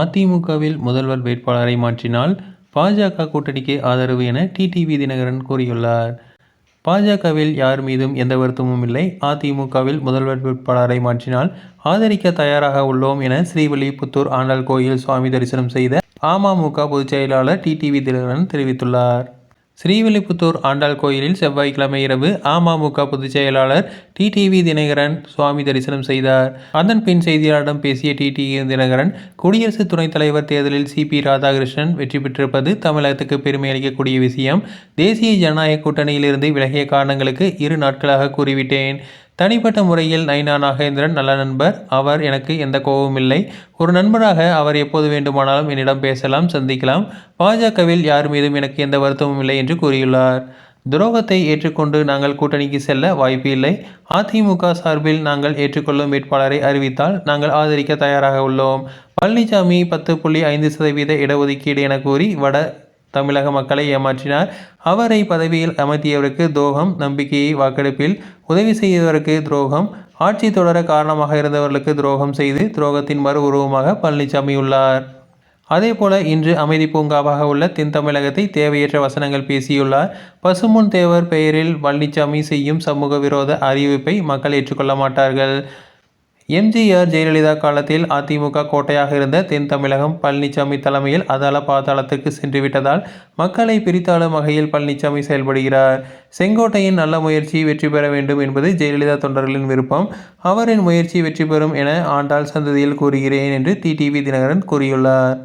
அதிமுகவில் முதல்வர் வேட்பாளரை மாற்றினால் பாஜக கூட்டணிக்கு ஆதரவு என டிடிவி தினகரன் கூறியுள்ளார். பாஜகவில் யார் மீதும் எந்த வருத்தமும் இல்லை. அதிமுகவில் முதல்வர் வேட்பாளரை மாற்றினால் ஆதரிக்க தயாராக உள்ளோம் என ஸ்ரீவில்லிபுத்தூர் ஆண்டாள் கோயில் சுவாமி தரிசனம் செய்த அமமுக பொதுச்செயலாளர் டிடிவி தினகரன் தெரிவித்துள்ளார். ஸ்ரீவில்லிபுத்தூர் ஆண்டாள் கோயிலில் செவ்வாய்க்கிழமை இரவு அமமுக பொதுச்செயலாளர் டிடிவி தினகரன் சுவாமி தரிசனம் செய்தார். அதன் பின் செய்தியாளரிடம் பேசிய டிடிவி தினகரன் குடியரசு துணைத் தலைவர் தேர்தலில் சி. பி. ராதாகிருஷ்ணன் வெற்றி பெற்றிருப்பது தமிழகத்துக்கு பெருமை அளிக்கக்கூடிய விஷயம். தேசிய ஜனநாயக கூட்டணியிலிருந்து விலகிய காரணங்களுக்கு இரு நாட்களாக கூறிவிட்டேன். தனிப்பட்ட முறையில் நைனா நாகேந்திரன் நல்ல நண்பர். அவர் எனக்கு எந்த கோபமும் இல்லை. ஒரு நண்பராக அவர் எப்போது வேண்டுமானாலும் என்னிடம் பேசலாம் சந்திக்கலாம். பாஜகவில் யார் மீதும் எனக்கு எந்த வருத்தமும் இல்லை என்று கூறியுள்ளார். துரோகத்தை ஏற்றுக்கொண்டு நாங்கள் கூட்டணிக்கு செல்ல வாய்ப்பு இல்லை. அதிமுக சார்பில் நாங்கள் ஏற்றுக்கொள்ளும் வேட்பாளரை அறிவித்தால் நாங்கள் ஆதரிக்க தயாராக உள்ளோம். பழனிசாமி பத்து புள்ளி ஐந்து சதவீத இடஒதுக்கீடு என கூறி வட தமிழக மக்களை ஏமாற்றினார். அவரை பதவியில் அமர்த்தியவருக்கு துரோகம் நம்பிக்கையை வாக்கெடுப்பில் உதவி செய்தவருக்கு துரோகம் ஆட்சி தொடர காரணமாக இருந்தவர்களுக்கு துரோகம் செய்து துரோகத்தின் மறு உருவமாக பழனிசாமி உள்ளார். அதேபோல இன்று அமைதி பூங்காவாக உள்ள தென் தமிழகத்தை தேவையற்ற வசனங்கள் பேசியுள்ளார். பசுமுன் தேவர் பெயரில் பழனிசாமி செய்யும் சமூக விரோத அறிவிப்பை மக்கள் ஏற்றுக்கொள்ள மாட்டார்கள். எம்ஜிஆர் ஜெயலலிதா காலத்தில் அதிமுக கோட்டையாக இருந்த தென் தமிழகம் பழனிசாமி தலைமையில் அதள பாதாளத்துக்கு சென்று விட்டதால் மக்களை பிரித்தாளும் வகையில் பழனிசாமி செயல்படுகிறார். செங்கோட்டையின் நல்ல முயற்சி வெற்றி பெற வேண்டும் என்பது ஜெயலலிதா தொண்டர்களின் விருப்பம். அவரின் முயற்சி வெற்றி பெறும் என ஆண்டாள் சந்ததியில் கூறுகிறேன் என்று டிடிவி தினகரன் கூறியுள்ளார்.